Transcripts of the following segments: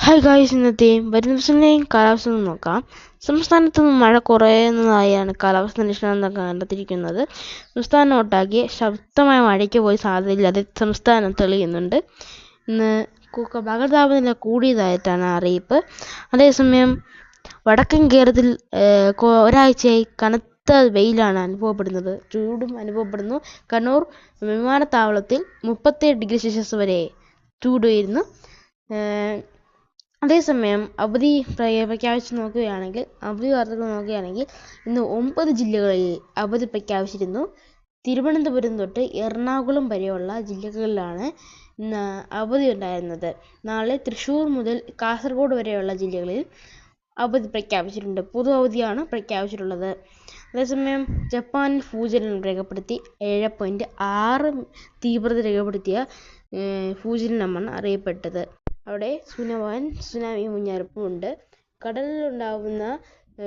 Hi guys ഇന്നത്തെയും വരുന്ന ദിവസങ്ങളെയും കാലാവസ്ഥ നോക്കാം. സംസ്ഥാനത്ത് മഴ കുറയുന്നതായാണ് കാലാവസ്ഥ നിരീക്ഷണം കണ്ടെത്തിയിരിക്കുന്നത്. സംസ്ഥാനം ഒട്ടാകെ ശക്തമായ മഴയ്ക്ക് പോയി സാധ്യതയില്ലാതെ സംസ്ഥാനം തെളിയുന്നുണ്ട്. ഇന്ന് പകൽ താപനില കൂടിയതായിട്ടാണ് അറിയിപ്പ്. അതേസമയം വടക്കൻ കേരളത്തിൽ ഒരാഴ്ചയായി കനത്ത വെയിലാണ് അനുഭവപ്പെടുന്നത്. ചൂടും അനുഭവപ്പെടുന്നു. കണ്ണൂർ വിമാനത്താവളത്തിൽ മുപ്പത്തേഴ് ഡിഗ്രി സെൽഷ്യസ് വരെ ചൂട് ഉയരുന്നു ഏഹ്, അതേസമയം അവധി പ്ര- പ്രഖ്യാപിച്ച് നോക്കുകയാണെങ്കിൽ അവധി വാർത്തകൾ നോക്കുകയാണെങ്കിൽ ഇന്ന് ഒമ്പത് ജില്ലകളിൽ അവധി പ്രഖ്യാപിച്ചിരുന്നു. തിരുവനന്തപുരം തൊട്ട് എറണാകുളം വരെയുള്ള ജില്ലകളിലാണ് ഇന്ന് അവധി ഉണ്ടായിരുന്നത്. നാളെ തൃശ്ശൂർ മുതൽ കാസർഗോഡ് വരെയുള്ള ജില്ലകളിൽ അവധി പ്രഖ്യാപിച്ചിട്ടുണ്ട്. പൊതു അവധിയാണ് പ്രഖ്യാപിച്ചിട്ടുള്ളത്. അതേസമയം ജപ്പാനിൽ ഭൂചലനം രേഖപ്പെടുത്തി ഏഴ് പോയിന്റ് ആറ് തീവ്രത രേഖപ്പെടുത്തിയ ഭൂചലനമാണ് അറിയപ്പെട്ടത്. അവിടെ സുനവാൻ സുനാമി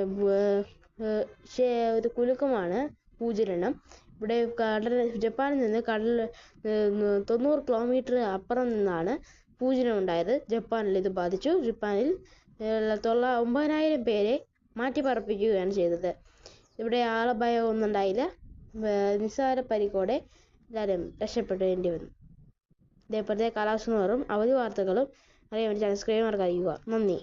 ബ്- ഏഹ്, ശേ- ഒരു കുലുക്കമാണ് ഭൂചലനം. ഇവിടെ കടൽ ജപ്പാനിൽ നിന്ന് കടൽ തൊണ്ണൂറ് കിലോമീറ്റർ അപ്പുറം നിന്നാണ് ഭൂചലനം ഉണ്ടായത്. ജപ്പാനിൽ ഇത് ബാധിച്ചു. ജപ്പാനിൽ തൊള്ള ഒമ്പതിനായിരം പേരെ മാറ്റിപ്പാർപ്പിക്കുകയാണ് ചെയ്തത്. ഇവിടെ ആളപായം ഒന്നും ഉണ്ടായില്ല നിസ്സാര പരിക്കോടെ എല്ലാവരും രക്ഷപ്പെടേണ്ടി വന്നു. ഇതേപോലത്തെ കാലാവസ്ഥ നിലവറവും അവധി വാർത്തകളും അറിയാൻ വേണ്ടി സബ്സ്ക്രൈബ് മറക്കാതിരിക്കുക. നന്ദി.